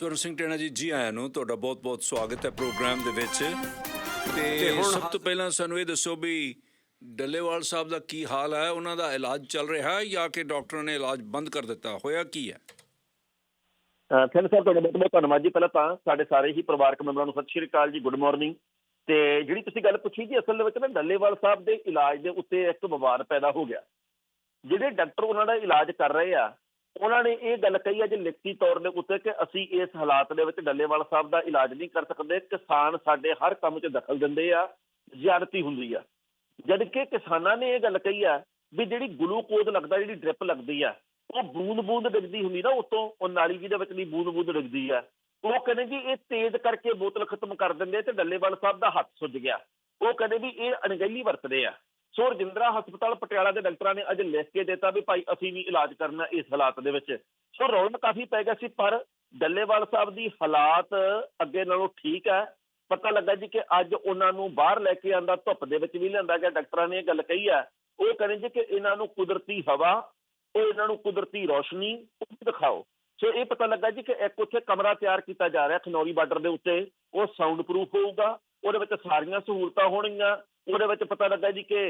ਸਵਰਨ ਸਿੰਘ ਟੇਣਾ ਜੀ ਜੀ ਆਇਆਂ ਨੂੰ ਤੁਹਾਡਾ ਬਹੁਤ-ਬਹੁਤ ਸਵਾਗਤ ਹੈ ਪ੍ਰੋਗਰਾਮ ਦੇ ਵਿੱਚ। ਤੇ ਹੁਣ ਸਭ ਤੋਂ ਪਹਿਲਾਂ ਸਾਨੂੰ ਇਹ ਦੱਸੋ ਵੀ ਡੱਲੇਵਾਲ ਸਾਹਿਬ ਦਾ ਕੀ ਹਾਲ ਹੈ? ਉਹਨਾਂ ਦਾ ਇਲਾਜ ਚੱਲ ਰਿਹਾ ਹੈ ਜਾਂ ਕਿ ਡਾਕਟਰਾਂ ਨੇ ਇਲਾਜ ਬੰਦ ਕਰ ਦਿੱਤਾ? ਹੋਇਆ ਕੀ ਹੈ? ਥੈਂਕ ਸਾਹਿਬ ਤੁਹਾਡਾ ਬਹੁਤ ਬਹੁਤ ਧੰਨਵਾਦ ਜੀ। ਪਹਿਲਾਂ ਤਾਂ ਸਾਡੇ ਸਾਰੇ ਹੀ ਪਰਿਵਾਰਕ ਮੈਂਬਰਾਂ ਨੂੰ ਸਤਿ ਸ਼੍ਰੀ ਅਕਾਲ ਜੀ ਗੁੱਡ ਮਾਰਨਿੰਗ। ਤੇ ਜਿਹੜੀ ਤੁਸੀਂ ਗੱਲ ਪੁੱਛੀ ਜੀ ਅਸਲ ਦੇ ਵਿੱਚ ਨਾ ਡੱਲੇਵਾਲ ਸਾਹਿਬ ਦੇ ਇਲਾਜ ਦੇ ਉੱਤੇ ਇੱਕ ਵਿਵਾਦ ਪੈਦਾ ਹੋ ਗਿਆ। ਜਿਹੜੇ ਡਾਕਟਰ ਉਹਨਾਂ ਦਾ ਇਲਾਜ ਕਰ ਰਹੇ ਆ ਉਹਨਾਂ ਨੇ ਇਹ ਗੱਲ ਕਹੀ ਹੈ ਜੇ ਲਿਖਤੀ ਤੌਰ ਦੇ ਉੱਤੇ ਕਿ ਅਸੀਂ ਇਸ ਹਾਲਾਤ ਦੇ ਵਿੱਚ ਡੱਲੇਵਾਲ ਸਾਹਿਬ ਦਾ ਇਲਾਜ ਨਹੀਂ ਕਰ ਸਕਦੇ। ਕਿਸਾਨ ਸਾਡੇ ਹਰ ਕੰਮ 'ਚ ਦਖਲ ਦਿੰਦੇ ਆ, ਜ਼ਿਆਦਤੀ ਹੁੰਦੀ ਆ। ਜਦ ਕਿ ਕਿਸਾਨਾਂ ਨੇ ਇਹ ਗੱਲ ਕਹੀ ਆ ਵੀ ਜਿਹੜੀ ਗਲੂਕੋਜ਼ ਲੱਗਦਾ, ਜਿਹੜੀ ਡ੍ਰਿਪ ਲੱਗਦੀ ਆ, ਉਹ ਬੂੰਦ ਬੂੰਦ ਡਿੱਗਦੀ ਹੁੰਦੀ ਨਾ ਉਤੋਂ, ਉਹ ਨਾਲੀ ਦੇ ਵਿੱਚ ਦੀ ਬੂੰਦ ਬੂੰਦ ਡਿੱਗਦੀ ਆ। ਉਹ ਕਹਿੰਦੇ ਜੀ ਇਹ ਤੇਜ਼ ਕਰਕੇ ਬੋਤਲ ਖਤਮ ਕਰ ਦਿੰਦੇ ਤੇ ਡੱਲੇਵਾਲ ਸਾਹਿਬ ਦਾ ਹੱਥ ਸੁੱਜ ਗਿਆ। ਉਹ ਕਹਿੰਦੇ ਵੀ ਇਹ ਅਣਗਹਿਲੀ ਵਰਤਦੇ ਆ। ਸੋ ਰਜਿੰਦਰਾ ਹਸਪਤਾਲ ਪਟਿਆਲਾ ਦੇ ਡਾਕਟਰਾਂ ਨੇ ਅੱਜ ਲਿਖ ਕੇ ਦਿੱਤਾ ਵੀ ਭਾਈ ਅਸੀਂ ਵੀ ਇਲਾਜ ਕਰਨਾ ਇਸ ਹਾਲਾਤ ਦੇ ਵਿੱਚ। ਸੋ ਰੌਲਾ ਕਾਫੀ ਪੈ ਗਿਆ ਸੀ, ਪਰ ਡੱਲੇਵਾਲ ਸਾਹਿਬ ਦੀ ਹਾਲਾਤ ਅੱਗੇ ਨਾਲੋਂ ਠੀਕ ਹੈ। ਪਤਾ ਲੱਗਾ ਜੀ ਕਿ ਅੱਜ ਉਹਨਾਂ ਨੂੰ ਬਾਹਰ ਲੈ ਕੇ ਆਂਦਾ ਧੁੱਪ ਦੇ ਵਿੱਚ ਵੀ ਲਿਆਂਦਾ ਗਿਆ। ਡਾਕਟਰਾਂ ਨੇ ਇਹ ਗੱਲ ਕਹੀ ਹੈ। ਉਹ ਕਹਿੰਦੇ ਜੀ ਕਿ ਇਹਨਾਂ ਨੂੰ ਕੁਦਰਤੀ ਹਵਾ, ਉਹ ਇਹਨਾਂ ਨੂੰ ਕੁਦਰਤੀ ਰੋਸ਼ਨੀ ਉਹ ਦਿਖਾਓ। ਸੋ ਇਹ ਪਤਾ ਲੱਗਾ ਜੀ ਕਿ ਇੱਕ ਉੱਥੇ ਕਮਰਾ ਤਿਆਰ ਕੀਤਾ ਜਾ ਰਿਹਾ, ਖਨੌਰੀ ਬਾਰਡਰ ਦੇ ਉੱਤੇ। ਉਹ ਸਾਊਂਡ ਪ੍ਰੂਫ ਹੋਊਗਾ, ਉਹਦੇ ਵਿੱਚ ਸਾਰੀਆਂ ਸਹੂਲਤਾਂ ਹੋਣਗੀਆਂ। ਉਹਦੇ ਵਿੱਚ ਪਤਾ ਲੱਗਾ ਜੀ ਕਿ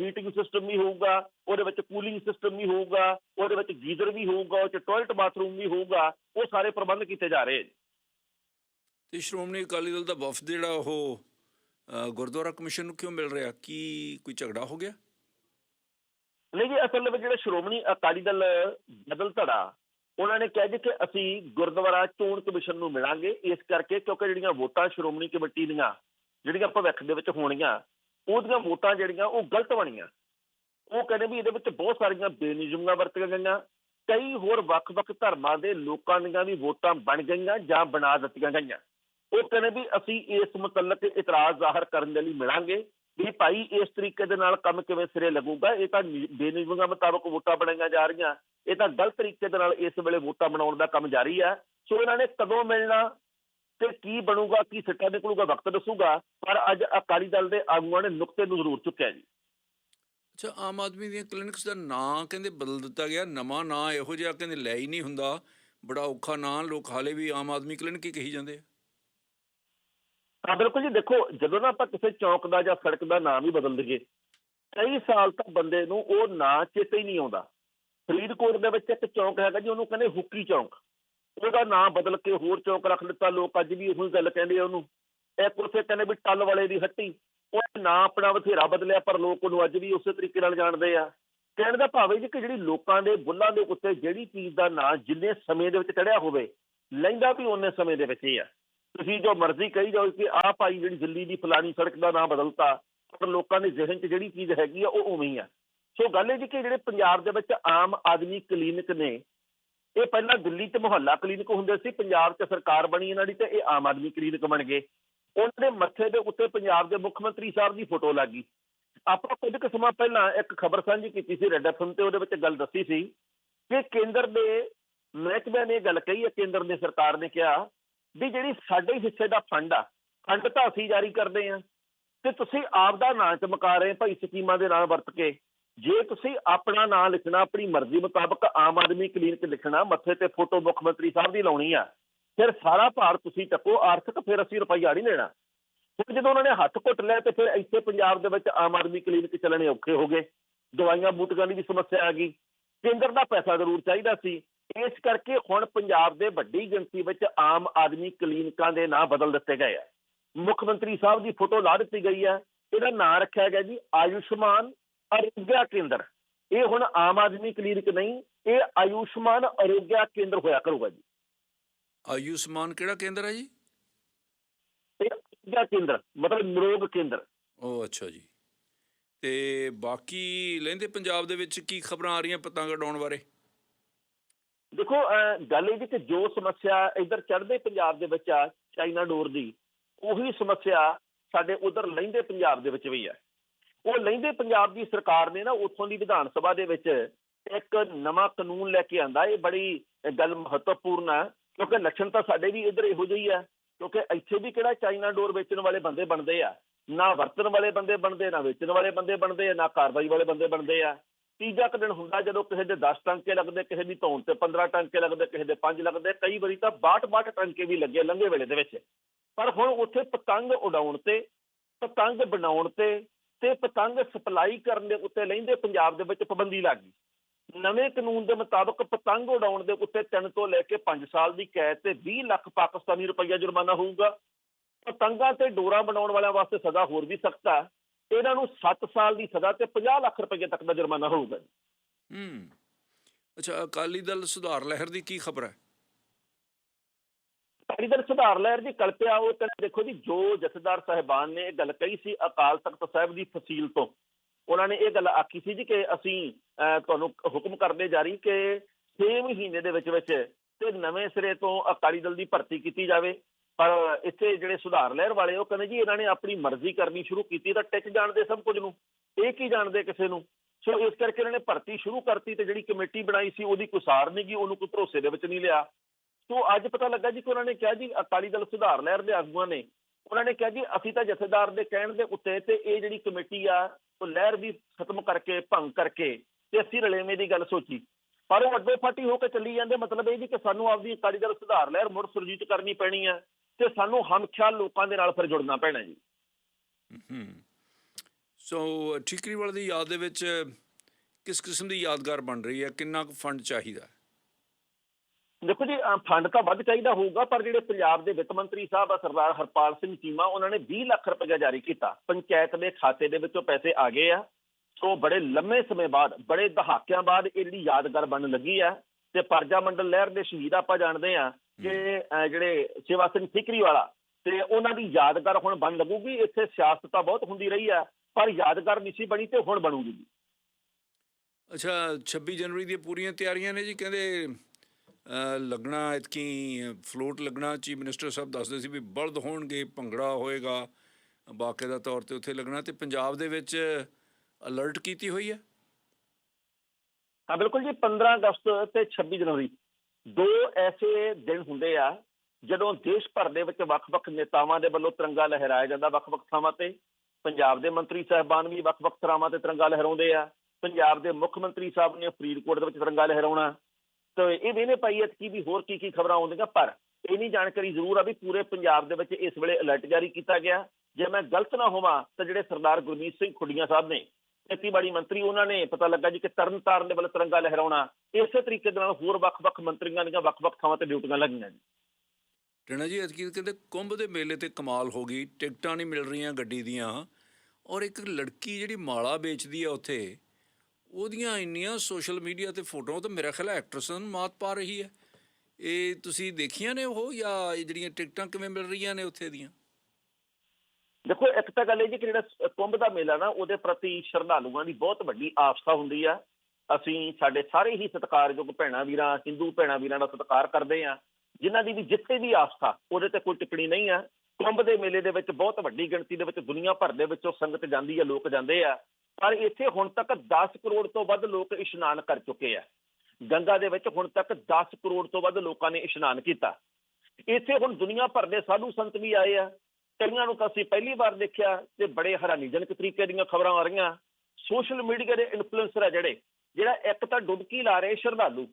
ਹੀਟਿੰਗ ਸਿਸਟਮ ਵੀ ਹੋਊਗਾ ਉਹਦੇ ਵਿੱਚ ਕੂਲਿੰਗ ਸਿਸਟਮ ਵੀ ਹੋਊਗਾ ਉਹਦੇ ਵਿੱਚ ਗੀਜ਼ਰ ਵੀ ਹੋਊਗਾ ਉਹ ਚ ਟਾਇਲਟ ਬਾਥਰੂਮ ਵੀ ਹੋਊਗਾ ਉਹ ਸਾਰੇ ਪ੍ਰਬੰਧ ਕੀਤੇ ਜਾ ਰਹੇ ਤੇ ਸ਼੍ਰੋਮਣੀ ਅਕਾਲੀ ਦਲ ਦਾ ਵਫਦ ਜਿਹੜਾ ਉਹ ਗੁਰਦੁਆਰਾ ਕਮਿਸ਼ਨ ਨੂੰ ਕਿਉਂ ਮਿਲ ਰਿਹਾ? ਕੀ ਕੋਈ ਝਗੜਾ ਹੋ ਗਿਆ? ਨਹੀਂ ਜੀ ਅਸਲ ਵਿੱਚ ਜਿਹੜਾ ਸ਼੍ਰੋਮਣੀ ਅਕਾਲੀ ਦਲ ਬਦਲ ਧੜਾ ਉਹਨਾਂ ਨੇ ਕਿਹਾ ਜੀ ਕਿ ਅਸੀਂ ਗੁਰਦੁਆਰਾ ਚੋਣ ਕਮਿਸ਼ਨ ਨੂੰ ਮਿਲਾਂਗੇ ਇਸ ਕਰਕੇ ਕਿਉਂਕਿ ਜਿਹੜੀਆਂ ਵੋਟਾਂ ਸ਼੍ਰੋਮਣੀ ਕਮੇਟੀ ਦੀਆਂ ਜਿਹੜੀਆਂ ਭਵਿੱਖ ਦੇ ਵਿੱਚ ਹੋਣੀਆਂ ਉਹਦੀਆਂ ਵੋਟਾਂ ਜਿਹੜੀਆਂ ਉਹ ਗਲਤ ਬਣੀਆਂ। ਉਹ ਕਹਿੰਦੇ ਵੀ ਇਹਦੇ ਵਿੱਚ ਬਹੁਤ ਸਾਰੀਆਂ ਬੇਨਿਯਮੀਆਂ ਵਰਤੀਆਂ ਗਈਆਂ। ਕਈ ਹੋਰ ਵੱਖ-ਵੱਖ ਧਰਮਾਂ ਦੇ ਲੋਕਾਂ ਦੀਆਂ ਵੀ ਵੋਟਾਂ ਬਣ ਗਈਆਂ ਜਾਂ ਬਣਾ ਦਿੱਤੀਆਂ ਗਈਆਂ। ਉਹ ਕਹਿੰਦੇ ਵੀ ਅਸੀਂ ਇਸ ਮੁਤਲਕ ਇਤਰਾਜ਼ ਜ਼ਾਹਰ ਕਰਨ ਦੇ ਲਈ ਮਿਲਾਂਗੇ ਵੀ ਭਾਈ ਇਸ ਤਰੀਕੇ ਦੇ ਨਾਲ ਕੰਮ ਕਿਵੇਂ ਸਿਰੇ ਲੱਗੂਗਾ। ਇਹ ਤਾਂ ਨਿ- ਮੁਤਾਬਕ ਵੋਟਾਂ ਬਣਾਈਆਂ ਜਾ ਰਹੀਆਂ। ਇਹ ਤਾਂ ਗਲਤ ਤਰੀਕੇ ਦੇ ਨਾਲ ਇਸ ਵੇਲੇ ਵੋਟਾਂ ਬਣਾਉਣ ਦਾ ਕੰਮ ਜਾਰੀ ਹੈ ਸੋ ਇਹਨਾਂ ਨੇ ਕਦੋਂ ਮਿਲਣਾ ਤੇ ਕੀ ਬਣੂਗਾ ਕੀ ਸਿੱਟਾ ਨਿਕਲੂਗਾ ਵਕਤ ਦੱਸੂਗਾ ਪਰ ਅੱਜ ਅਕਾਲੀ ਦਲ ਦੇ ਆਗੂਆਂ ਨੇ ਨੁਕਤੇ ਨੂੰ ਜ਼ਰੂਰ ਚੁੱਕਿਆ ਜੀ। ਅੱਛਾ ਆਮ ਆਦਮੀ ਦੀਆਂ ਕਲੀਨਿਕਸ ਦਾ ਨਾਂ ਕਹਿੰਦੇ ਬਦਲ ਦਿੱਤਾ ਗਿਆ ਨਵਾਂ ਨਾਂ ਇਹੋ ਜਿਹਾ ਕਹਿੰਦੇ ਲੈ ਹੀ ਨਹੀਂ ਹੁੰਦਾ ਬੜਾ ਔਖਾ ਨਾਂ ਲੋਕ ਹਾਲੇ ਵੀ ਆਮ ਆਦਮੀ ਕਲੀਨਿਕ ਹੀ ਕਹੀ ਜਾਂਦੇ ਆ। ਹਾਂ ਬਿਲਕੁਲ ਜੀ ਦੇਖੋ ਜਦੋਂ ਨਾ ਆਪਾਂ ਕਿਸੇ ਚੌਂਕ ਦਾ ਜਾਂ ਸੜਕ ਦਾ ਨਾਮ ਹੀ ਬਦਲ ਦਈਏ ਕਈ ਸਾਲ ਤੱਕ ਬੰਦੇ ਨੂੰ ਉਹ ਨਾਂ ਚੇਤੇ ਹੀ ਨਹੀਂ ਆਉਂਦਾ। ਫਰੀਦਕੋਟ ਦੇ ਵਿੱਚ ਇੱਕ ਚੌਂਕ ਹੈਗਾ ਜੀ ਉਹਨੂੰ ਕਹਿੰਦੇ ਹੁੱਕੀ ਚੌਂਕ। ਉਹਦਾ ਨਾਂ ਬਦਲ ਕੇ ਹੋਰ ਚੌਂਕ ਰੱਖ ਦਿੱਤਾ ਲੋਕ ਅੱਜ ਵੀ ਉਹੀ ਗੱਲ ਕਹਿੰਦੇ ਆ ਉਹਨੂੰ। ਇੱਕ ਉੱਥੇ ਕਹਿੰਦੇ ਵੀ ਟੱਲ ਵਾਲੇ ਦੀ ਹੱਟੀ। ਉਹ ਨਾਂ ਆਪਣਾ ਬਥੇਰਾ ਬਦਲਿਆ, ਪਰ ਲੋਕ ਉਹਨੂੰ ਅੱਜ ਵੀ ਉਸੇ ਤਰੀਕੇ ਨਾਲ ਜਾਣਦੇ ਆ। ਕਹਿਣ ਦਾ ਭਾਵ ਹੈ ਜੀ ਕਿ ਜਿਹੜੀ ਲੋਕਾਂ ਦੇ ਬੁੱਲਾਂ ਦੇ ਉੱਤੇ ਜਿਹੜੀ ਚੀਜ਼ ਦਾ ਨਾਂ ਜਿੰਨੇ ਸਮੇਂ ਦੇ ਵਿੱਚ ਚੜਿਆ ਹੋਵੇ, ਲੈਂਦਾ ਵੀ ਉਹਨੇ ਸਮੇਂ ਦੇ ਵਿੱਚ ਹੀ ਆ। ਤੁਸੀਂ ਜੋ ਮਰਜ਼ੀ ਕਹੀ ਜਾਓ ਕਿ ਆਹ ਭਾਈ ਜਿਹੜੀ ਦਿੱਲੀ ਦੀ ਫਲਾਣੀ ਸੜਕ ਦਾ ਨਾਂ ਬਦਲਤਾ, ਪਰ ਲੋਕਾਂ ਦੇ ਜ਼ਿਹਨ 'ਚ ਜਿਹੜੀ ਚੀਜ਼ ਹੈਗੀ ਆ, ਉਹ ਉਵੇਂ ਹੀ ਆ। ਸੋ ਗੱਲ ਇਹ ਜੀ ਕਿ ਜਿਹੜੇ ਪੰਜਾਬ ਦੇ ਵਿੱਚ ਆਮ ਆਦਮੀ ਕਲੀਨਿਕ ਨੇ ਇਹ ਪਹਿਲਾਂ ਦਿੱਲੀ 'ਚ ਮੁਹੱਲਾ ਕਲੀਨਿਕ ਹੁੰਦੇ ਸੀ, ਪੰਜਾਬ 'ਚ ਸਰਕਾਰ ਬਣੀ ਇਹਨਾਂ ਦੀ ਤੇ ਇਹ ਆਮ ਆਦਮੀ ਕਲੀਨਿਕ ਬਣ ਗਏ। ਉਹਨਾਂ ਦੇ ਮੱਥੇ ਦੇ ਉੱਤੇ ਪੰਜਾਬ ਦੇ ਮੁੱਖ ਮੰਤਰੀ ਸਾਹਿਬ ਦੀ ਫੋਟੋ ਲੱਗੀ। ਆਪਾਂ ਕੁਝ ਕੁ ਸਮਾਂ ਪਹਿਲਾਂ ਇੱਕ ਖਬਰ ਸਾਂਝੀ ਕੀਤੀ ਸੀ ਰੈਡ ਐਫਐਮ ਤੇ ਉਹਦੇ ਵਿੱਚ ਗੱਲ ਦੱਸੀ ਸੀ ਕਿ ਕੇਂਦਰ ਦੇ ਮਹਿਕਮੇ ਨੇ ਇਹ ਗੱਲ ਕਹੀ ਹੈ, ਕੇਂਦਰ ਦੀ ਸਰਕਾਰ ਨੇ ਕਿਹਾ ਵੀ ਜਿਹੜੀ ਸਾਡੇ ਹਿੱਸੇ ਦਾ ਫੰਡ ਆ, ਫੰਡ ਤਾਂ ਅਸੀਂ ਜਾਰੀ ਕਰਦੇ ਆ ਤੇ ਤੁਸੀਂ ਆਪ ਦਾ ਨਾਂ ਚਮਕਾ ਰਹੇ ਭਾਈ ਸਕੀਮਾਂ ਦੇ ਨਾਲ ਵਰਤ ਕੇ। ਜੇ ਤੁਸੀਂ ਆਪਣਾ ਨਾਂ ਲਿਖਣਾ, ਆਪਣੀ ਮਰਜ਼ੀ ਮੁਤਾਬਕ ਆਮ ਆਦਮੀ ਕਲੀਨਿਕ ਲਿਖਣਾ, ਮੱਥੇ ਤੇ ਫੋਟੋ ਮੁੱਖ ਮੰਤਰੀ ਸਾਹਿਬ ਦੀ ਲਾਉਣੀ ਆ, ਫਿਰ ਸਾਰਾ ਭਾਰ ਤੁਸੀਂ ਚੱਕੋ, ਆਰਥਿਕ ਫਿਰ ਅਸੀਂ ਰੁਪਈਆ ਨਹੀਂ ਲੈਣਾ ਫਿਰ ਜਦੋਂ ਉਹਨਾਂ ਨੇ ਹੱਥ ਘੁੱਟ ਲਿਆ ਤੇ ਫਿਰ ਇੱਥੇ ਪੰਜਾਬ ਦੇ ਵਿੱਚ ਆਮ ਆਦਮੀ ਕਲੀਨਿਕ ਚੱਲਣੇ ਔਖੇ ਹੋ ਗਏ। ਦਵਾਈਆਂ ਬੂਟਕਾਂ ਦੀ ਵੀ ਸਮੱਸਿਆ ਆ ਗਈ। ਕੇਂਦਰ ਦਾ ਪੈਸਾ ਜ਼ਰੂਰ ਚਾਹੀਦਾ ਸੀ। ਇਸ ਕਰਕੇ ਹੁਣ ਪੰਜਾਬ ਦੇ ਵੱਡੀ ਗਿਣਤੀ ਵਿੱਚ ਆਮ ਆਦਮੀ ਕਲੀਨਿਕਾਂ ਦੇ ਨਾਂ ਬਦਲ ਦਿੱਤੇ ਗਏ ਆ। ਮੁੱਖ ਮੰਤਰੀ ਸਾਹਿਬ ਦੀ ਫੋਟੋ ਲਾ ਦਿੱਤੀ ਗਈ ਹੈ ਇਹਦਾ ਨਾਂ ਰੱਖਿਆ ਗਿਆ ਜੀ, ਆਯੁਸ਼ਮਾਨ ਆਰੋਗਿਆ ਕੇਂਦਰ। ਇਹ ਹੁਣ ਆਮ ਆਦਮੀ ਕਲੀਨਿਕ ਨਹੀਂ ਇਹ ਆਯੁਸ਼ਮਾਨ ਆਰੋਗਿਆ ਕੇਂਦਰ ਹੋਇਆ ਕਰੂਗਾ ਜੀ। ਆਯੁਸ਼ਮਾਨ ਕਿਹੜਾ ਕੇਂਦਰ ਹੈ ਜੀ? ਇਹ ਆਰੋਗਿਆ ਕੇਂਦਰ ਮਤਲਬ ਨਿਰੋਗ ਕੇਂਦਰ। ਉਹ ਅੱਛਾ ਜੀ। ਤੇ ਬਾਕੀ ਲਹਿੰਦੇ ਪੰਜਾਬ ਦੇ ਵਿੱਚ ਕੀ ਖਬਰਾਂ ਆ ਰਹੀਆਂ ਪਤੰਗ ਉਡਾਉਣ ਬਾਰੇ? ਦੇਖੋ ਗੱਲ ਇਹ ਜੀ ਕਿ ਜੋ ਸਮੱਸਿਆ ਇਧਰ ਚੜ੍ਹਦੇ ਪੰਜਾਬ ਦੇ ਵਿੱਚ ਆ ਚਾਈਨਾ ਡੋਰ ਦੀ ਉਹੀ ਸਮੱਸਿਆ ਸਾਡੇ ਉਧਰ ਲਹਿੰਦੇ ਪੰਜਾਬ ਦੇ ਵਿੱਚ ਵੀ ਹੈ ਉਹ ਲਹਿੰਦੇ ਪੰਜਾਬ ਦੀ ਸਰਕਾਰ ਨੇ ਨਾ, ਉੱਥੋਂ ਦੀ ਵਿਧਾਨ ਸਭਾ ਦੇ ਵਿੱਚ ਇੱਕ ਨਵਾਂ ਕਾਨੂੰਨ ਲੈ ਕੇ ਆਂਦਾ। ਇਹ ਬੜੀ ਗੱਲ ਮਹੱਤਵਪੂਰਨ ਹੈ ਕਿਉਂਕਿ ਲੱਛਣ ਤਾਂ ਸਾਡੇ ਵੀ ਇਧਰ ਇਹੋ ਜਿਹੀ ਆ, ਕਿਉਂਕਿ ਇੱਥੇ ਵੀ ਕਿਹੜਾ ਚਾਈਨਾ ਡੋਰ ਵੇਚਣ ਵਾਲੇ ਬੰਦੇ ਬਣਦੇ ਆ? ਨਾ ਵਰਤਣ ਵਾਲੇ ਬੰਦੇ ਬਣਦੇ, ਨਾ ਵੇਚਣ ਵਾਲੇ ਬੰਦੇ ਬਣਦੇ ਆ, ਨਾ ਕਾਰਵਾਈ ਵਾਲੇ ਬੰਦੇ ਬਣਦੇ ਆ। ਤੀਜਾ ਕੁ ਦਿਨ ਹੁੰਦਾ ਜਦੋਂ ਕਿਸੇ ਦੇ 10 ਟਾਂਕੇ ਲੱਗਦੇ, ਕਿਸੇ ਦੀ ਧੌਣ ਤੇ 15 ਟਾਂਕੇ ਲੱਗਦੇ, ਕਿਸੇ ਦੇ 5 ਲੱਗਦੇ, ਕਈ ਵਾਰੀ ਤਾਂ 62 ਟੰਕੇ ਵੀ ਲੱਗੇ ਲੰਘੇ ਵੇਲੇ ਦੇ ਵਿੱਚ। ਪਰ ਹੁਣ ਉੱਥੇ ਪਤੰਗ ਉਡਾਉਣ ਤੇ, ਪਤੰਗ ਬਣਾਉਣ ਤੇ ਤੇ ਪਤੰਗ ਸਪਲਾਈ ਕਰਨ ਦੇ ਉੱਤੇ ਲੈਂਦੇ, ਪੰਜਾਬ ਦੇ ਵਿੱਚ ਪਾਬੰਦੀ ਲੱਗ ਗਈ। ਨਵੇਂ ਕਾਨੂੰਨ ਦੇ ਮੁਤਾਬਕ ਪਤੰਗ ਉਡਾਉਣ ਦੇ ਉੱਤੇ 3 ਤੋਂ ਲੈ ਕੇ 5 ਸਾਲ ਦੀ ਕੈਦ ਤੇ 20 ਲੱਖ ਪਾਕਿਸਤਾਨੀ ਰੁਪਈਆ ਜੁਰਮਾਨਾ ਹੋਊਗਾ। ਪਤੰਗਾਂ ਤੇ ਡੋਰਾ ਬਣਾਉਣ ਵਾਲਿਆਂ ਵਾਸਤੇ ਸਜ਼ਾ ਹੋਰ ਵੀ ਸਖਤ ਹੈ ਇਹਨਾਂ ਨੂੰ 7 ਸਾਲ ਦੀ ਸਜ਼ਾ ਤੇ 50 ਲੱਖ ਰੁਪਏ ਤੱਕ ਦਾ ਜੁਰਮਾਨਾ ਹੋਊਗਾ। ਹੂੰ। ਅੱਛਾ, ਅਕਾਲੀ ਦਲ ਸੁਧਾਰ ਲਹਿਰ ਦੀ ਕੀ ਖਬਰ ਹੈ? ਅਕਾਲੀ ਸੁਧਾਰ ਲਹਿਰ ਜੀ ਕਲਪਿਆ ਉਹ ਕਹਿੰਦੇ ਦੇਖੋ ਜੀ, ਜੋ ਜਥੇਦਾਰ ਸਾਹਿਬਾਨ ਨੇ ਇਹ ਗੱਲ ਕਹੀ ਸੀ ਅਕਾਲ ਤਖਤ ਸਾਹਿਬ ਦੀ ਫਸੀਲ ਤੋਂ, ਉਹਨਾਂ ਨੇ ਇਹ ਗੱਲ ਆਖੀ ਸੀ ਜੀ ਕਿ ਅਸੀਂ ਤੁਹਾਨੂੰ ਹੁਕਮ ਕਰਦੇ ਜਾਰੀ ਕਿ 6 ਮਹੀਨੇ ਦੇ ਵਿੱਚ ਵਿੱਚ ਤੇ ਨਵੇਂ ਸਿਰੇ ਤੋਂ ਅਕਾਲੀ ਦਲ ਦੀ ਭਰਤੀ ਕੀਤੀ ਜਾਵੇ। ਪਰ ਇੱਥੇ ਜਿਹੜੇ ਸੁਧਾਰ ਲਹਿਰ ਵਾਲੇ ਉਹ ਕਹਿੰਦੇ ਜੀ, ਇਹਨਾਂ ਨੇ ਆਪਣੀ ਮਰਜ਼ੀ ਕਰਨੀ ਸ਼ੁਰੂ ਕੀਤੀ ਤਾਂ ਟਿਕ ਜਾਣਦੇ ਸਭ ਕੁਝ ਨੂੰ, ਇਹ ਕੀ ਜਾਣਦੇ ਕਿਸੇ ਨੂੰ? ਸੋ ਇਸ ਕਰਕੇ ਇਹਨਾਂ ਨੇ ਭਰਤੀ ਸ਼ੁਰੂ ਕਰਤੀ ਤੇ ਜਿਹੜੀ ਕਮੇਟੀ ਬਣਾਈ ਸੀ ਉਹਦੀ ਕੋਈ ਸਾਰ ਨਹੀਂ ਗਈ ਉਹਨੂੰ ਕੋਈ ਭਰੋਸੇ ਦੇ ਵਿੱਚ ਨਹੀਂ ਲਿਆ। ਸੋ ਅੱਜ ਪਤਾ ਲੱਗਾ ਜੀ ਕਿ ਉਹਨਾਂ ਨੇ ਕਿਹਾ ਜੀ, ਅਕਾਲੀ ਦਲ ਸੁਧਾਰ ਲਹਿਰ ਦੇ ਆਗੂਆਂ ਨੇ। ਉਹਨਾਂ ਨੇ ਕਿਹਾ ਜੀ, ਅਸੀਂ ਤਾਂ ਜਥੇਦਾਰ ਦੇ ਕਹਿਣ ਦੇ ਉੱਤੇ ਤੇ ਇਹ ਜਿਹੜੀ ਕਮੇਟੀ ਆ, ਉਹ ਲਹਿਰ ਦੀ ਖਤਮ ਕਰਕੇ, ਭੰਗ ਕਰਕੇ ਤੇ ਅਸੀਂ ਰਲੇਵੇਂ ਦੀ ਗੱਲ ਸੋਚੀ। ਪਰ ਉਹ ਅੱਗੇ ਫਾਟੀ ਹੋ ਕੇ ਚੱਲੀ ਜਾਂਦੇ, ਮਤਲਬ ਇਹ ਜੀ ਕਿ ਸਾਨੂੰ ਆਪਦੀ ਅਕਾਲੀ ਦਲ ਸੁਧਾਰ ਲਹਿਰ ਮੁੜ ਸੁਰਜੀਤ ਕਰਨੀ ਪੈਣੀ ਆ ਤੇ ਸਾਨੂੰ ਹਮਖਿਆਲ ਲੋਕਾਂ ਦੇ ਨਾਲ ਫਿਰ ਜੁੜਨਾ ਪੈਣਾ ਜੀ। ਹੂੰ। ਸੋ ਠੀਕਰੀਵਾਲ ਦੀ ਯਾਦ ਦੇ ਵਿੱਚ ਕਿਸ ਕਿਸਮ ਦੀ ਯਾਦਗਾਰ ਬਣ ਰਹੀ ਹੈ? ਕਿੰਨਾ ਕੁ ਫੰਡ ਚਾਹੀਦਾ? ਦੇਖੋ ਜੀ ਫੰਡ ਤਾਂ ਵੱਧ ਚਾਹੀਦਾ ਹੋਊਗਾ, ਪਰ ਜਿਹੜੇ ਪੰਜਾਬ ਦੇ ਵਿੱਤ ਮੰਤਰੀ ਸਾਹਿਬ ਆ, ਸਰਦਾਰ ਹਰਪਾਲ ਸਿੰਘ ਚੀਮਾ, ਉਹਨਾਂ ਨੇ 20 ਲੱਖ ਰੁਪਏ ਜਾਰੀ ਕੀਤਾ। ਪੰਚਾਇਤ ਦੇ ਖਾਤੇ ਦੇ ਵਿੱਚੋਂ ਪੈਸੇ ਆ ਗਏ ਆ। ਸੋ ਬੜੇ ਲੰਮੇ ਸਮੇਂ ਬਾਅਦ, ਬੜੇ ਦਹਾਕਿਆਂ ਬਾਅਦ ਇਹ ਯਾਦਗਾਰ ਬਣਨ ਲੱਗੀ ਆ। ਤੇ ਪਰਜਾ ਮੰਡਲ ਲਹਿਰ ਦੇ ਸ਼ਹੀਦ ਆਪਾਂ ਜਾਣਦੇ ਆ, ਕਿ ਜਿਹੜੇ ਸੇਵਾ ਸਿੰਘ ਫਿਕਰੀ ਵਾਲਾ, ਤੇ ਉਹਨਾਂ ਦੀ ਯਾਦਗਾਰ ਹੁਣ ਬਣ ਲੱਗੂਗੀ। ਇੱਥੇ ਸਿਆਸਤ ਤਾਂ ਬਹੁਤ ਹੁੰਦੀ ਰਹੀ ਆ, ਪਰ ਯਾਦਗਾਰ ਨਹੀਂ ਸੀ ਬਣੀ ਤੇ ਹੁਣ ਬਣੂਗੀ ਅੱਛਾ 26 ਜਨਵਰੀ ਦੀਆਂ ਪੂਰੀਆਂ ਤਿਆਰੀਆਂ ਨੇ ਜੀ, ਕਹਿੰਦੇ ਲੱਗਣਾ ਇਤਕੀ, ਫਲੋਟ ਲੱਗਣਾ, ਚੀਫ ਮਿਨਿਸਟਰ ਸਾਹਿਬ ਦੱਸਦੇ ਸੀ ਵੀ ਬਲਦ ਹੋਣਗੇ, ਭੰਗੜਾ ਹੋਏਗਾ। ਬਾਕੀ ਦਾ ਤੌਰ ਤੇ ਉੱਥੇ ਲੱਗਣਾ ਤੇ ਪੰਜਾਬ ਦੇ ਵਿੱਚ ਅਲਰਟ ਕੀਤੀ ਹੋਈ ਹੈ? ਹਾਂ, ਬਿਲਕੁਲ ਜੀ 15 ਅਗਸਤ ਤੇ 26 ਜਨਵਰੀ। ਦੋ ਐਸੇ ਦਿਨ ਹੁੰਦੇ ਆ, ਜਦੋਂ ਦੇਸ਼ ਭਰ ਦੇ ਵਿੱਚ ਵੱਖ-ਵੱਖ ਨੇਤਾਵਾਂ ਦੇ ਵੱਲੋਂ ਤਿਰੰਗਾ ਲਹਿਰਾਇਆ ਜਾਂਦਾ ਵੱਖ-ਵੱਖ ਥਾਵਾਂ ਤੇ। ਪੰਜਾਬ ਦੇ ਮੰਤਰੀ ਸਾਹਿਬਾਨ ਵੀ ਵੱਖ-ਵੱਖ ਥਾਵਾਂ ਤੇ ਤਿਰੰਗਾ ਲਹਿਰਾਉਂਦੇ ਆ। ਪੰਜਾਬ ਦੇ ਮੁੱਖ ਮੰਤਰੀ ਸਾਹਿਬ ਨੇ ਫਰੀਦਕੋਟ ਦੇ ਵਿੱਚ ਤਿਰੰਗਾ ਲਹਿਰਾਉਣਾ। ਤੇ ਇਹ ਵੇਨੇ ਪਾਈ ਐਤਕੀ ਵੀ ਹੋਰ ਕੀ ਕੀ ਖਬਰਾਂ ਆਉਂਦੀਆਂ, ਪਰ ਇੰਨੀ ਜਾਣਕਾਰੀ ਜ਼ਰੂਰ ਆ ਵੀ ਪੂਰੇ ਪੰਜਾਬ ਦੇ ਵਿੱਚ ਇਸ ਵੇਲੇ ਅਲਰਟ ਜਾਰੀ ਕੀਤਾ ਗਿਆ। ਜੇ ਮੈਂ ਗਲਤ ਨਾ ਹੋਵਾਂ, ਤਾਂ ਜਿਹੜੇ ਸਰਦਾਰ ਗੁਰਮੀਤ ਸਿੰਘ ਖੁੱਡੀਆਂ ਸਾਹਿਬ ਨੇ, ਖੇਤੀਬਾੜੀ ਮੰਤਰੀ ਉਹਨਾਂ ਨੇ ਪਤਾ ਲੱਗਾ ਜੀ ਕਿ ਤਰਨਤਾਰਨ ਦੇ ਵੱਲ ਤਿਰੰਗਾ ਲਹਿਰਾਉਣਾ, ਇਸੇ ਤਰੀਕੇ ਦੇ ਨਾਲ ਹੋਰ ਵੱਖ-ਵੱਖ ਮੰਤਰੀਆਂ ਦੀਆਂ ਵੱਖ-ਵੱਖ ਥਾਵਾਂ ਤੇ ਡਿਊਟੀਆਂ ਲੱਗੀਆਂ ਜੀ। ਟਣਾ ਜੀ, ਐਤਕੀ ਕਹਿੰਦੇ ਕੁੰਭ ਦੇ ਮੇਲੇ ਤੇ ਕਮਾਲ ਹੋ ਗਈ, ਟਿਕਟਾਂ ਨਹੀਂ ਮਿਲ ਰਹੀਆਂ ਗੱਡੀ ਦੀਆਂ, ਔਰ ਇੱਕ ਲੜਕੀ ਜਿਹੜੀ ਮਾਲਾ ਵੇਚਦੀ ਆ ਉੱਥੇ ਉਹਦੀਆਂ ਇੰਨੀਆਂ ਸੋਸ਼ਲ ਮੀਡੀਆ ਤੇ ਫੋਟੋਆਂ ਤਾਂ ਮੇਰਾ ਖਿਆਲ ਐਕਟਰਸ ਨੂੰ ਮਾਤ ਪਾ ਰਹੀ ਹੈ। ਇਹ ਤੁਸੀਂ ਦੇਖੀਆਂ ਨੇ ਉਹ ਜਾਂ ਇਹ ਜਿਹੜੀਆਂ ਟਿਕਟਾਂ ਕਿਵੇਂ ਮਿਲ ਰਹੀਆਂ ਨੇ ਉੱਥੇ ਦੀਆਂ? ਦੇਖੋ, ਇੱਕ ਤਾਂ ਗੱਲ ਇਹ ਜੀ ਕਿ ਜਿਹੜਾ ਕੁੰਭ ਦਾ ਮੇਲਾ ਨਾ, ਉਹਦੇ ਪ੍ਰਤੀ ਸ਼ਰਧਾਲੂਆਂ ਦੀ ਬਹੁਤ ਵੱਡੀ ਆਸਥਾ ਹੁੰਦੀ ਆ। ਅਸੀਂ ਸਾਡੇ ਸਾਰੇ ਹੀ ਸਤਿਕਾਰਯੋਗ ਭੈਣਾਂ ਵੀਰਾਂ, ਹਿੰਦੂ ਭੈਣਾਂ ਵੀਰਾਂ ਦਾ ਸਤਿਕਾਰ ਕਰਦੇ ਆ। ਜਿਨ੍ਹਾਂ ਦੀ ਵੀ ਜਿੱਥੇ ਵੀ ਆਸਥਾ, ਉਹਦੇ ਤੇ ਕੋਈ ਟਿੱਪਣੀ ਨਹੀਂ ਆ। ਕੁੰਭ ਦੇ ਮੇਲੇ ਦੇ ਵਿੱਚ ਬਹੁਤ ਵੱਡੀ ਗਿਣਤੀ ਦੇ ਵਿੱਚ ਦੁਨੀਆ ਭਰ ਦੇ ਵਿੱਚੋਂ ਸੰਗਤ ਜਾਂਦੀ ਆ, ਲੋਕ ਜਾਂਦੇ ਆ। ਪਰ ਇੱਥੇ ਹੁਣ ਤੱਕ 10 ਕਰੋੜ ਤੋਂ ਵੱਧ ਲੋਕ ਇਸ਼ਨਾਨ ਕਰ ਚੁੱਕੇ ਆ। ਗੰਗਾ ਦੇ ਵਿੱਚ ਹੁਣ ਤੱਕ 10 ਕਰੋੜ ਤੋਂ ਵੱਧ ਲੋਕਾਂ ਨੇ ਇਸ਼ਨਾਨ ਕੀਤਾ। ਇੱਥੇ ਹੁਣ ਦੁਨੀਆ ਭਰ ਦੇ ਸਾਧੂ ਸੰਤ ਵੀ ਆਏ ਆ। ਕਈਆਂ ਨੂੰ ਤਾਂ ਅਸੀਂ ਪਹਿਲੀ ਵਾਰ ਦੇਖਿਆ ਤੇ ਬੜੇ ਹੈਰਾਨੀਜਨਕ ਤਰੀਕੇ ਦੀਆਂ ਖਬਰਾਂ ਆ ਰਹੀਆਂ। ਸੋਸ਼ਲ ਮੀਡੀਆ ਦੇ ਇਨਫਲੂਐਂਸਰ ਆ ਜਿਹੜੇ, ਜਿਹੜਾ ਇੱਕ ਤਾਂ ਡੁਬਕੀ ਲਾ ਰਹੇ ਸ਼ਰਧਾਲੂ,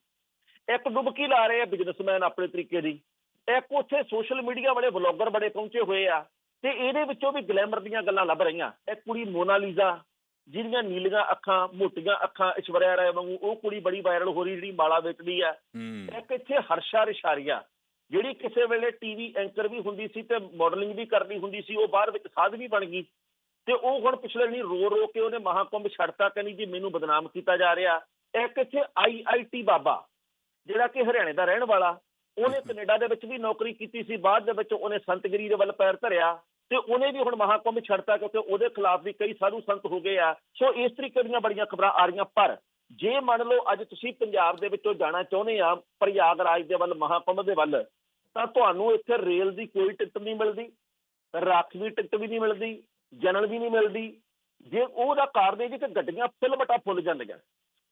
ਇੱਕ ਡੁਬਕੀ ਲਾ ਰਹੇ ਆ ਬਿਜ਼ਨਸਮੈਨ ਆਪਣੇ ਤਰੀਕੇ ਦੀ, ਇੱਕ ਉੱਥੇ ਸੋਸ਼ਲ ਮੀਡੀਆ ਵਾਲੇ ਵਲੌਗਰ ਬੜੇ ਪਹੁੰਚੇ ਹੋਏ ਆ ਤੇ ਇਹਦੇ ਵਿੱਚੋਂ ਵੀ ਗਲੈਮਰ ਦੀਆਂ ਗੱਲਾਂ ਲੱਭ ਰਹੀਆਂ। ਇੱਕ ਕੁੜੀ ਮੋਨਾਲੀਜ਼ਾ ਜਿਹਦੀਆਂ ਨੀਲੀਆਂ ਅੱਖਾਂ ਮੋਟੀਆਂ ਅੱਖਾਂ ਇਸ਼ਵਰਿਆ ਰਾਏ ਵਾਂਗੂ ਉਹ ਕੁੜੀ ਬੜੀ ਵਾਇਰਲ ਹੋ ਰਹੀ ਜਿਹੜੀ ਮਾਲਾ ਵੇਚਦੀ ਆ। ਇੱਕ ਇੱਥੇ ਹਰਸ਼ਾ ਰਿਸ਼ਾਰੀਆ ਜਿਹੜੀ ਕਿਸੇ ਵੇਲੇ ਟੀਵੀ ਐਂਕਰ ਵੀ ਹੁੰਦੀ ਸੀ ਤੇ ਮਾਡਲਿੰਗ ਵੀ ਕਰਦੀ ਹੁੰਦੀ ਸੀ ਉਹ ਬਾਹਰ ਵਿੱਚ ਸਾਧ ਵੀ ਬਣ ਗਈ। ਤੇ ਉਹ ਹੁਣ ਪਿਛਲੇ ਨਹੀਂ ਰੋ ਰੋ ਕੇ ਉਹਨੇ ਮਹਾਕੁੰਭ ਛੱਡਤਾ ਕਹਿੰਦੀ ਜੀ ਮੈਨੂੰ ਬਦਨਾਮ ਕੀਤਾ ਜਾ ਰਿਹਾ। ਇੱਕ ਇੱਥੇ ਆਈਆਈਟੀ ਬਾਬਾ ਜਿਹੜਾ ਕਿ ਹਰਿਆਣੇ ਦਾ ਰਹਿਣ ਵਾਲਾ ਉਹਨੇ ਕੈਨੇਡਾ ਦੇ ਵਿੱਚ ਵੀ ਨੌਕਰੀ ਕੀਤੀ ਸੀ ਬਾਅਦ ਦੇ ਵਿੱਚ ਉਹਨੇ ਸੰਤਗਿਰੀ ਦੇ ਵੱਲ ਪੈਰ ਧਰਿਆ। ਤੇ ਉਹਨੇ ਵੀ ਹੁਣ ਮਹਾਕੁੰਭ ਛੱਡਤਾ ਕਿਉਂਕਿ ਉਹਦੇ ਖਿਲਾਫ ਵੀ ਕਈ ਸਾਧੂ ਸੰਤ ਹੋ ਗਏ ਆ। ਸੋ ਇਸ ਤਰੀਕੇ ਦੀਆਂ ਬੜੀਆਂ ਖਬਰਾਂ ਆ ਰਹੀਆਂ। ਪਰ ਜੇ ਮੰਨ ਲਓ ਅੱਜ ਤੁਸੀਂ ਪੰਜਾਬ ਦੇ ਵਿੱਚੋਂ ਜਾਣਾ ਚਾਹੁੰਦੇ ਆ, ਪ੍ਰਯਾਗਰਾਜ ਦੇ ਵੱਲ, ਮਹਾਕੁੰਭ ਦੇ ਵੱਲ, ਤਾਂ ਤੁਹਾਨੂੰ ਇੱਥੇ ਰੇਲ ਦੀ ਕੋਈ ਟਿਕਟ ਨਹੀਂ ਮਿਲਦੀ ਰਾਖਵੀ ਟਿਕਟ ਵੀ ਨਹੀਂ ਮਿਲਦੀ ਜਨਰਲ ਵੀ ਨਹੀਂ ਮਿਲਦੀ। ਜੇ ਉਹਦਾ ਕਾਰਨ ਇਹ ਜੀ ਕਿ ਗੱਡੀਆਂ ਫਿਲਮਟਾ ਫੁੱਲ ਜਾਂਦੀਆਂ।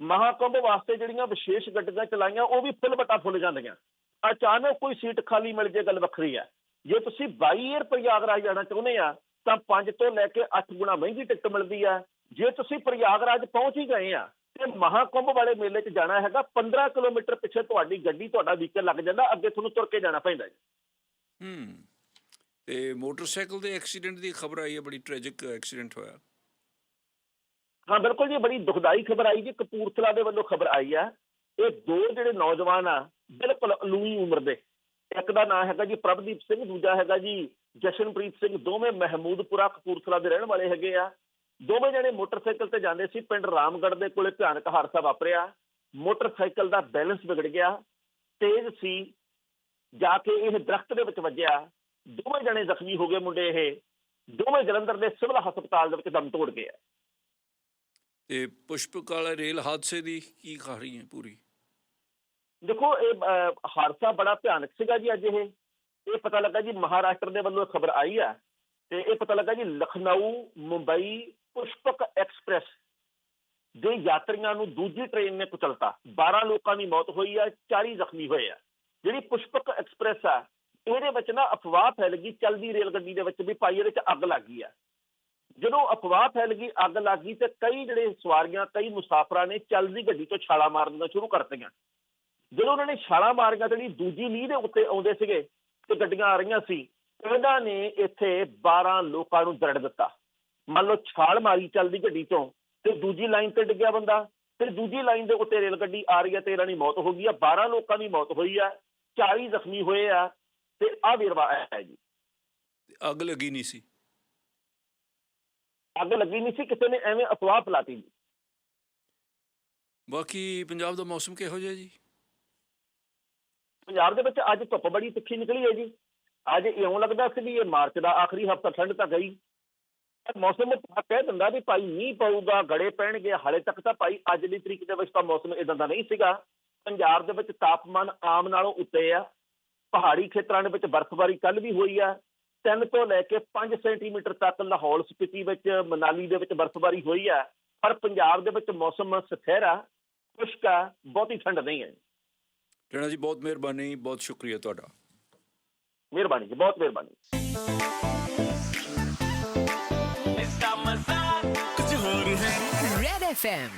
ਮਹਾਕੁੰਭ ਵਾਸਤੇ ਜਿਹੜੀਆਂ ਵਿਸ਼ੇਸ਼ ਗੱਡੀਆਂ ਚਲਾਈਆਂ, ਉਹ ਵੀ ਫਿਲਮਟਾ ਫੁੱਲ ਜਾਂਦੀਆਂ। ਅਚਾਨਕ ਕੋਈ ਸੀਟ ਖਾਲੀ ਮਿਲ ਜੇ, ਗੱਲ ਵੱਖਰੀ ਹੈ ਜੇ ਤੁਸੀਂ 22 ਏਅਰ ਪ੍ਰਯਾਗਰਾਜ ਜਾਣਾ ਚਾਹੁੰਦੇ ਆ ਤਾਂ 5 ਤੋਂ ਲੈ ਕੇ 8 ਗੁਣਾ ਮਹਿੰਗੀ ਟਿਕਟ ਮਿਲਦੀ ਆ। ਜੇ ਤੁਸੀਂ ਪ੍ਰਯਾਗਰਾਜ ਪਹੁੰਚ ਹੀ ਗਏ ਆ ਤੇ ਮਹਾਕੁੰਭ ਵਾਲੇ ਮੇਲੇ 'ਚ ਜਾਣਾ ਹੈਗਾ 15 ਕਿਲੋਮੀਟਰ ਪਿੱਛੇ ਤੁਹਾਡੀ ਗੱਡੀ ਤੁਹਾਡਾ ਵਹੀਕਲ ਲੱਗ ਜਾਂਦਾ ਅੱਗੇ ਤੁਹਾਨੂੰ ਤੁਰ ਕੇ ਜਾਣਾ ਪੈਂਦਾ ਜੀ। ਹੂੰ ਤੇ ਮੋਟਰਸਾਈਕਲ ਦੇ ਐਕਸੀਡੈਂਟ ਦੀ ਖਬਰ ਆਈ ਹੈ ਬੜੀ ਟ੍ਰੈਜਿਕ ਐਕਸੀਡੈਂਟ ਹੋਇਆ। ਹਾਂ ਬਿਲਕੁਲ ਜੀ ਬੜੀ ਦੁਖਦਾਈ ਖਬਰ ਆਈ ਜੀ ਕਪੂਰਥਲਾ ਦੇ ਵੱਲੋਂ ਖਬਰ ਆਈ ਆ। ਇਹ ਦੋ ਜਿਹੜੇ ਨੌਜਵਾਨ ਆ ਬਿਲਕੁਲ ਅਲੂਈ ਉਮਰ ਦੇ। ਇੱਕ ਦਾ ਨਾਮ ਹੈਗਾ ਜੀ ਪ੍ਰਭਦੀਪ ਸਿੰਘ, ਦੂਜਾ ਹੈਗਾ ਜੀ ਜਸ਼ਨਪ੍ਰੀਤ ਸਿੰਘ। ਦੋਵੇਂ ਮਹਿਮੂਦਪੁਰਾ ਕਪੂਰਥਲਾ ਦੇ ਰਹਿਣ ਵਾਲੇ ਹੈਗੇ ਆ। ਦੋਵੇਂ ਜਣੇ ਮੋਟਰਸਾਈਕਲ ਤੇ ਜਾਂਦੇ ਸੀ, ਪਿੰਡ ਰਾਮਗੜ੍ਹ ਦੇ ਕੋਲੇ ਭਿਆਨਕ ਹਾਦਸਾ ਵਾਪਰਿਆ। ਮੋਟਰਸਾਈਕਲ ਦਾ ਬੈਲੈਂਸ ਵਿਗੜ ਗਿਆ। ਤੇਜ਼ ਸੀ। ਜਾ ਕੇ ਇਹ ਦਰਖਤ ਦੇ ਵਿੱਚ ਵੱਜਿਆ। ਦੋਵੇਂ ਜਣੇ ਜ਼ਖਮੀ ਹੋ ਗਏ ਮੁੰਡੇ ਇਹ। ਦੋਵੇਂ ਜਲੰਧਰ ਦੇ ਸਿਵਲ ਹਸਪਤਾਲ ਦੇ ਵਿੱਚ ਦਮ ਤੋੜ ਗਏ ਆ। ਤੇ ਪੁਸ਼ਪਕ ਰੇਲ ਹਾਦਸੇ ਦੀ ਕੀ ਕਹਾਣੀ ਹੈ ਪੂਰੀ? ਦੇਖੋ, ਇਹ ਹਾਦਸਾ ਬੜਾ ਭਿਆਨਕ ਸੀਗਾ ਜੀ ਅੱਜ ਇਹ। ਇਹ ਪਤਾ ਲੱਗਾ ਜੀ ਮਹਾਰਾਸ਼ਟਰ ਦੇ ਵੱਲੋਂ ਖਬਰ ਆਈ ਆ ਤੇ ਇਹ ਪਤਾ ਲੱਗਾ ਜੀ ਲਖਨਊ ਮੁੰਬਈ ਪੁਸ਼ਪਕ ਐਕਸਪ੍ਰੈਸ ਦੇ ਯਾਤਰੀਆਂ ਨੂੰ ਦੂਜੀ ਟ੍ਰੇਨ ਨੇ ਕੁਚਲਤਾ। 12 ਲੋਕਾਂ ਦੀ ਮੌਤ ਹੋਈ ਆ 40 ਜ਼ਖਮੀ ਹੋਏ ਆ। ਜਿਹੜੀ ਪੁਸ਼ਪਕ ਐਕਸਪ੍ਰੈਸ ਆ, ਇਹਦੇ ਵਿੱਚ ਨਾ ਅਫਵਾਹ ਫੈਲ ਗਈ, ਚੱਲਦੀ ਰੇਲ ਗੱਡੀ ਦੇ ਵਿੱਚ ਵੀ ਭਾਈ ਇਹਦੇ ਚ ਅੱਗ ਲੱਗ ਗਈ ਆ। ਜਦੋਂ ਅਫਵਾਹ ਫੈਲ ਗਈ, ਅੱਗ ਲੱਗ ਗਈ ਤੇ ਕਈ ਜਿਹੜੇ ਸਵਾਰੀਆਂ, ਕਈ ਮੁਸਾਫਰਾਂ ਨੇ ਚੱਲਦੀ ਗੱਡੀ ਤੋਂ ਛਾਲਾਂ ਮਾਰਨੀਆਂ ਸ਼ੁਰੂ ਕਰਤੀਆਂ। ਜਦੋਂ ਉਹਨਾਂ ਨੇ ਛਾਲਾਂ ਮਾਰੀਆਂ ਜਿਹੜੀ ਦੂਜੀ ਲੀਹ ਦੇ ਉੱਤੇ ਆਉਂਦੇ ਸੀਗੇ ਤੇ ਗੱਡੀਆਂ ਆ ਰਹੀਆਂ ਸੀ ਇਹਨਾਂ ਨੇ ਇੱਥੇ 12 ਲੋਕਾਂ ਨੂੰ ਦਰੜ ਦਿੱਤਾ। ਮੰਨ ਲਓ ਛਾਲ ਮਾਰੀ ਚੱਲਦੀ ਗੱਡੀ ਤੋਂ ਤੇ ਦੂਜੀ ਲਾਈਨ ਤੇ ਡਿੱਗਿਆ ਬੰਦਾ ਤੇ ਦੂਜੀ ਲਾਈਨ ਦੇ ਉੱਤੇ ਰੇਲ ਗੱਡੀ ਆ ਰਹੀ ਹੈ ਤੇ ਇਹਨਾਂ ਦੀ ਮੌਤ ਹੋ ਗਈ ਆ 12 ਲੋਕਾਂ ਦੀ ਮੌਤ ਹੋਈ ਆ 40 ਜ਼ਖਮੀ ਹੋਏ ਆ ਤੇ ਆ ਵੇਰਵਾ ਹੈ ਜੀ। ਅੱਗ ਲੱਗੀ ਨਹੀਂ ਸੀ। ਅੱਗ ਲੱਗੀ ਨਹੀਂ ਸੀ ਕਿਸੇ ਨੇ ਐਵੇਂ ਅਫਵਾਹ ਫੈਲਾਤੀ ਜੀ। ਬਾਕੀ ਪੰਜਾਬ ਦਾ ਮੌਸਮ ਕਿਹੋ ਜਿਹਾ ਜੀ? ਪੰਜਾਬ ਦੇ ਵਿੱਚ ਅੱਜ ਧੁੱਪ ਬੜੀ ਤਿੱਖੀ ਨਿਕਲੀ ਹੈ ਜੀ। ਅੱਜ ਇਉਂ ਲੱਗਦਾ ਸੀ ਵੀ ਇਹ ਮਾਰਚ ਦਾ ਆਖਰੀ ਹਫਤਾ ਠੰਡ ਤਾਂ ਗਈ। ਮੌਸਮ ਤਾਂ ਕਹਿ ਦਿੰਦਾ ਵੀ ਭਾਈ ਮੀਂਹ ਪਊਗਾ, ਗੜੇ ਪੈਣਗੇ, ਹਾਲੇ ਤੱਕ ਤਾਂ ਭਾਈ ਅੱਜ ਦੀ ਤਰੀਕ ਦੇ ਵਿੱਚ ਤਾਂ ਮੌਸਮ ਇਦਾਂ ਦਾ ਨਹੀਂ ਸੀਗਾ। ਪੰਜਾਬ ਦੇ ਵਿੱਚ ਤਾਪਮਾਨ ਆਮ ਨਾਲੋਂ ਉੱਤੇ ਆ। ਪਹਾੜੀ ਖੇਤਰਾਂ ਦੇ ਵਿੱਚ ਬਰਫ਼ਬਾਰੀ ਕੱਲ ਵੀ ਹੋਈ ਆ। 3 ਤੋਂ ਲੈ ਕੇ 5 ਸੈਂਟੀਮੀਟਰ ਤੱਕ ਲਾਹੌਲ ਸਪੀਤੀ ਵਿੱਚ, ਮਨਾਲੀ ਦੇ ਵਿੱਚ ਬਰਫ਼ਬਾਰੀ ਹੋਈ ਆ। ਪਰ ਪੰਜਾਬ ਦੇ ਵਿੱਚ ਮੌਸਮ ਸਥਿਰ ਆ ਖੁਸ਼ਕ ਆ, ਬਹੁਤੀ ਠੰਡ ਨਹੀਂ ਹੈ। ਟਣਾ ਜੀ ਬਹੁਤ ਮਿਹਰਬਾਨੀ ਬਹੁਤ ਸ਼ੁਕਰੀਆ ਤੁਹਾਡਾ। ਮਿਹਰਬਾਨੀ ਜੀ ਬਹੁਤ ਮਿਹਰਬਾਨੀ। Red FM